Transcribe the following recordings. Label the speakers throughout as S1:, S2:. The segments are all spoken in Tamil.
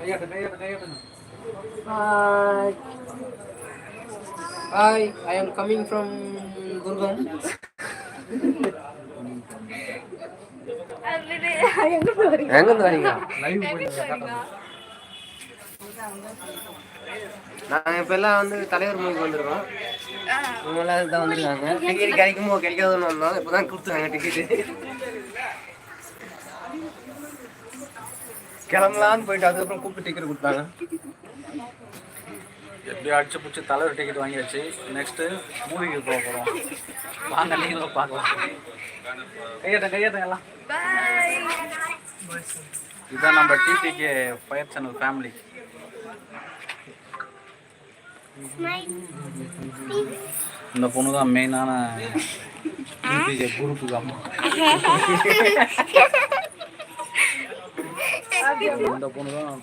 S1: Hi. Hi, I am coming from Gurgaon. நாங்க இப்ப எல்லாம் வந்து தலைவர் மூவிக்கு வந்திருக்கோம் இவங்க எல்லாம் தான் வந்திருக்காங்க டிக்கெட் கிடைக்குமோ கிடைக்காதுன்னு வந்தோம் இப்பதான் கொடுத்துருக்காங்க டிக்கெட் கிளம்பலான்னு போயிட்டு அதுக்கப்புறம் கூப்பிட்டு டிக்கெட் கொடுத்தாங்க.
S2: எப்படி அடிச்சு பிடிச்சி தலைவர் டிக்கெட் வாங்கியாச்சு. நெக்ஸ்ட்டு மூவிக்கு போக போகிறோம் வாங்க நீங்களும் பார்க்கலாம். கையேட்ட கையேட்ட எல்லாம். இதுதான் நம்ம டிபிகே ஃபயர் சேனல் ஃபேமிலி இந்த பொண்ணு தான் மெயினான டிபிகே குரூப்புக்கு அம்மா. இந்த பொண்ணு தான்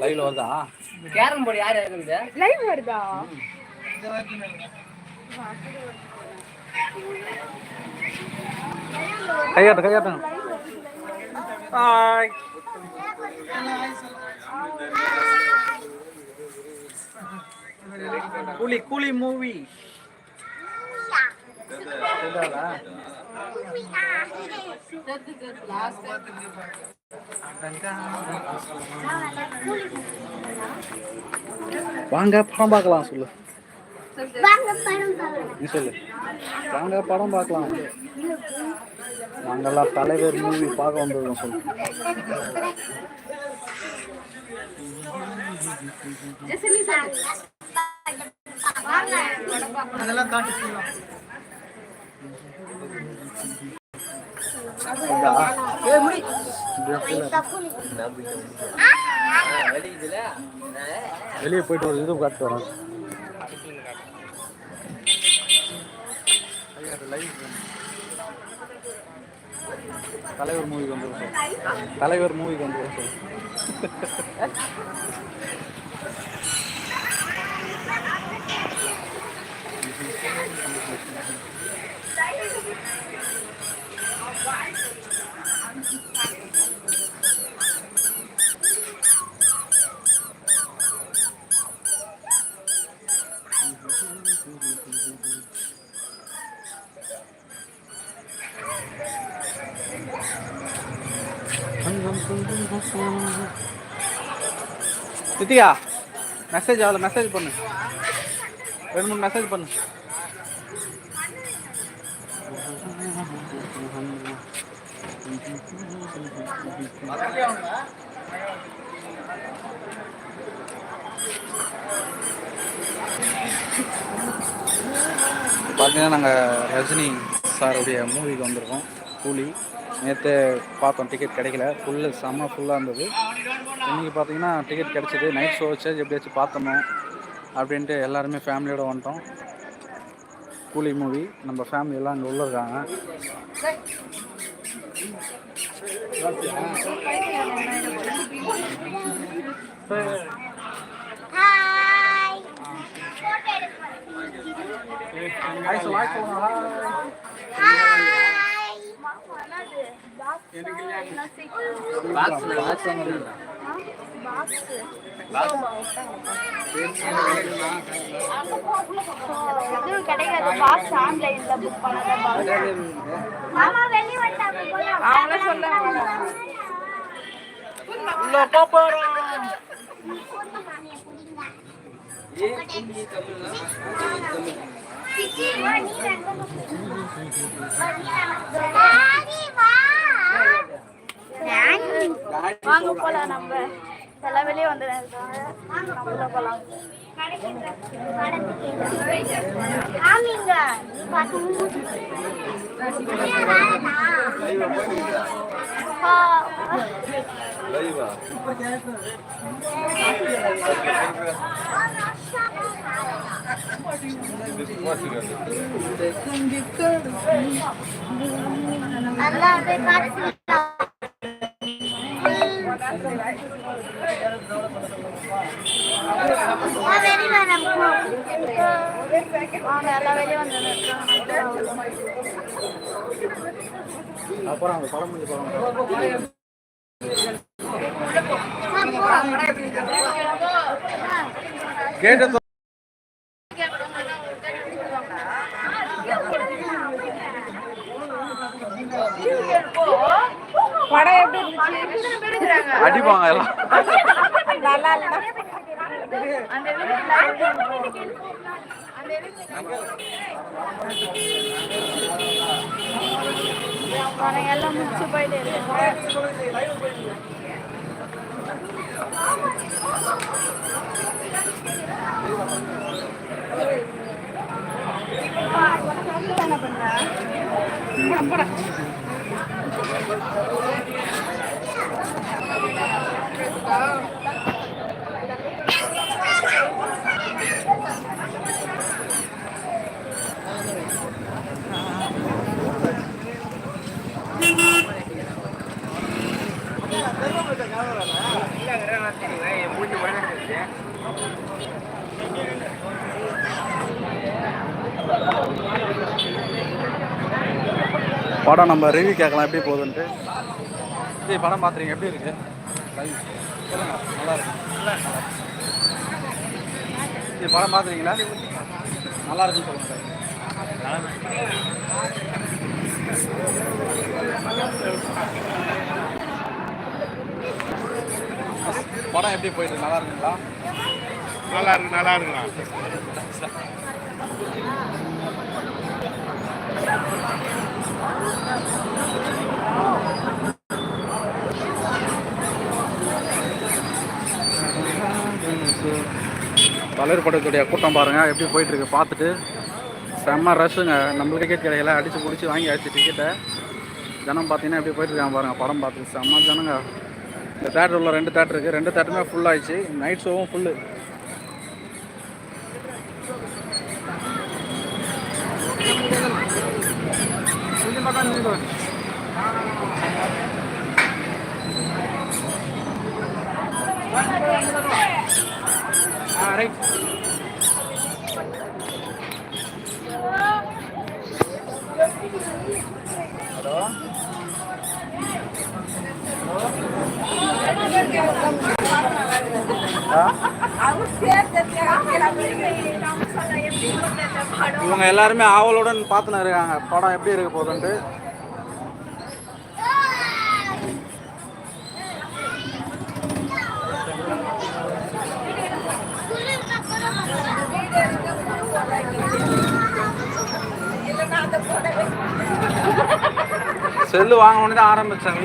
S2: லைவ்ல வருதா
S1: கேரம் போர்டு யார்
S3: லைவ் வருதா
S2: ஹாய் கூலி கூலி மூவி வாங்க படம் பார்க்கலாம் சொல்லு. நீ சொல்லு. வாங்க படம் பார்க்கலாம். நாங்கெல்லாம் தலைவர் மூவி பார்க்க வந்திருக்கோம் சொல்லு. வெளியே போயிட்டு ஒரு இது காட்டு வரோம் தலைவர் மூவிக்கு வந்துருக்கோம் தலைவர் மூவிக்கு வந்துருக்கோம் ரித்திகா மெசேஜ் ஆகல மெசேஜ் பண்ணு. ரெண்டு மூணு மெசேஜ் பண்ணு. பார்த்தீங்கன்னா நாங்கள் ரஜினி சாருடைய மூவிக்கு வந்திருக்கோம் கூலி. நேற்று பார்த்தோம் டிக்கெட் கிடைக்கல. ஃபுல்லு செம்ம ஃபுல்லாக இருந்தது. இன்றைக்கி பார்த்தீங்கன்னா டிக்கெட் கிடச்சிது. நைட் ஷோ வச்சு எப்படியாச்சும் பார்த்தோம் அப்படின்ட்டு எல்லாருமே ஃபேமிலியோடு வந்துட்டோம். கூலி மூவி நம்ம ஃபேமிலி எல்லாம் அங்கே உள்ள இருக்காங்க. ஹாய் ஹாய்
S3: கிடையாது பாக்ஸ் ஆன்லைன்ல புக் பண்ணாத மாமா வெளிய வந்தாங்க
S2: உள்ள போறோம்
S3: வாங்க போலாம் நம்ம. எல்லா வெளியே வந்து உள்ள போலாம். ஆமிங்க நல்லா அப்படியே காட்டு
S2: அப்புறம் அந்த படம் முடிஞ்சு போறாங்க கேட்டு
S4: படம் எப்படி இருந்துச்சு?
S2: அடிப்பாங்க எல்லாம்
S4: நல்லா
S3: எல்லாம் முடிச்சு போயிட்டு
S2: படம் நம்ம ரிவ்யூ கேட்கலாம் எப்படி போகுதுன்ட்டு? படம் பார்த்துறீங்க எப்படி இருக்கு? இது படம் பார்த்துறீங்களா நல்லா இருக்குன்னு சொல்லுங்க. படம் எப்படி போயிட்டு நல்லா இருக்குங்களா?
S5: நல்லா இருக்கு நல்லா இருக்குங்களா Thank you.
S2: தலைவர் படத்துடைய கூட்டம் பாருங்கள் எப்படி போயிட்டுருக்கு பார்த்துட்டு. செம்ம ரஷ்ஷுங்க. நம்மளுக்கு டிக்கெட் கிடைக்கல அடித்து பிடிச்சி வாங்கியாச்சு டிக்கெட்டை ஜனம் பார்த்தீங்கன்னா எப்படி போயிட்டுருக்காங்க பாருங்கள் படம் பார்த்து செம்ம ஜனங்க. இந்த தேட்டர் உள்ள ரெண்டு தேட்டர் இருக்குது ரெண்டு தேட்டருமே ஃபுல் ஆயிடுச்சு. நைட் ஷோவும் ஃபுல்லு இவங்க எல்லாருமே ஆவலுடன் பார்த்துன்னு இருக்காங்க. படம் எப்படி இருக்க போகுதுன்ட்டு. செல்லு வாங்க உடனே தான்
S3: ஆரம்பிச்சேன்